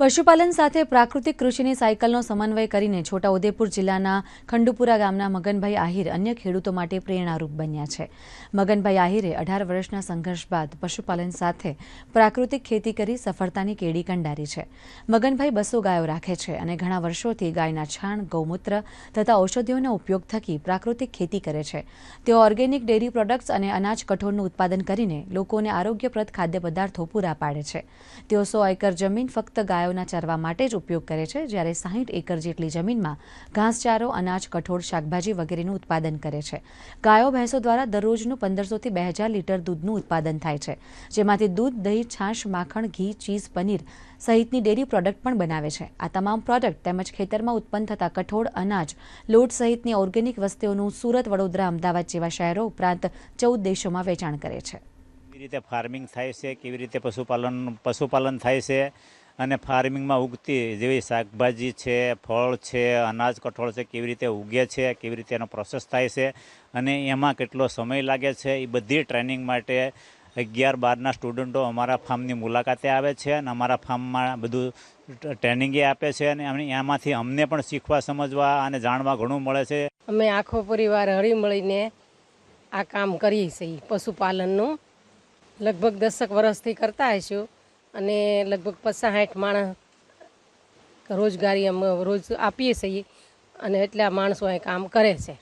પશુપાલન સાથે પ્રાકૃતિક કૃષિની સાયકલનો સમન્વય કરીને છોટાઉદેપુર જિલ્લાના ખંડુપુરા ગામના મગનભાઈ આહિર અન્ય ખેડૂતો માટે પ્રેરણારૂપ બન્યા છે. મગનભાઈ આહિરે અઢાર વર્ષના સંઘર્ષ બાદ પશુપાલન સાથે પ્રાકૃતિક ખેતી કરી સફળતાની કેડી કંડારી છે. મગનભાઈ બસો ગાયો રાખે છે અને ઘણા વર્ષોથી ગાયના છાણ, ગૌમૂત્ર તથા ઔષધિઓના ઉપયોગ થકી પ્રાકૃતિક ખેતી કરે છે. તેઓ ઓર્ગેનિક ડેરી પ્રોડક્ટ્સ અને અનાજ કઠોળનું ઉત્પાદન કરીને લોકોને આરોગ્યપ્રદ ખાદ્ય પદાર્થો પૂરા પાડે છે. તેઓ સો એકર જમીન ફક્ત ગાયોના ચરવા માટે જ ઉપયોગ કરે છે, જ્યારે સાહીઠ એકર જેટલી જમીનમાં ઘાસચારો, અનાજ, કઠોળ, શાકભાજી વગેરેનું ઉત્પાદન કરે છે. ગાયો ભેંસો દ્વારા દરરોજનું પંદરસોથી બે હજાર લીટર દૂધનું ઉત્પાદન થાય છે, જેમાંથી દૂધ, દહીં, છાશ, માખણ, ઘી, ચીઝ, પનીર સહિતની ડેરી પ્રોડક્ટ પણ બનાવે છે. આ તમામ પ્રોડક્ટ તેમજ ખેતરમાં ઉત્પન્ન થતા કઠોળ, અનાજ, લોટ સહિતની ઓર્ગેનિક વસ્તુઓનું સુરત, વડોદરા, અમદાવાદ જેવા શહેરો ઉપરાંત ચૌદ દેશોમાં વેચાણ કરે છે. કેવી રીતે ફાર્મિંગ થાય છે, કેવી રીતે પશુપાલન પશુપાલન થાય છે અને ફાર્મિંગમાં ઉગતી જેવી શાકભાજી છે, ફળ છે, અનાજ કઠોળ છે, કેવી રીતે ઉગે છે, કેવી રીતે એનો પ્રોસેસ થાય છે અને એમાં કેટલો સમય લાગે છે, એ બધી ટ્રેનિંગ માટે અગિયાર બારના સ્ટુડન્ટો અમારા ફાર્મની મુલાકાતે આવે છે અને અમારા ફાર્મમાં બધું ટ્રેનિંગે આપે છે અને એમાંથી અમને પણ શીખવા, સમજવા અને જાણવા ઘણું મળે છે. અમે આખો પરિવાર હળી મળીને આ કામ કરીએ છીએ પશુપાલનનું. લગભગ દસક વર્ષથી કરતા હશું. અને લગભગ પચાસ સાઠ માણસ રોજગારી અમે રોજ આપીએ છીએ. અને એટલા માણસો અહીં કામ કરે છે.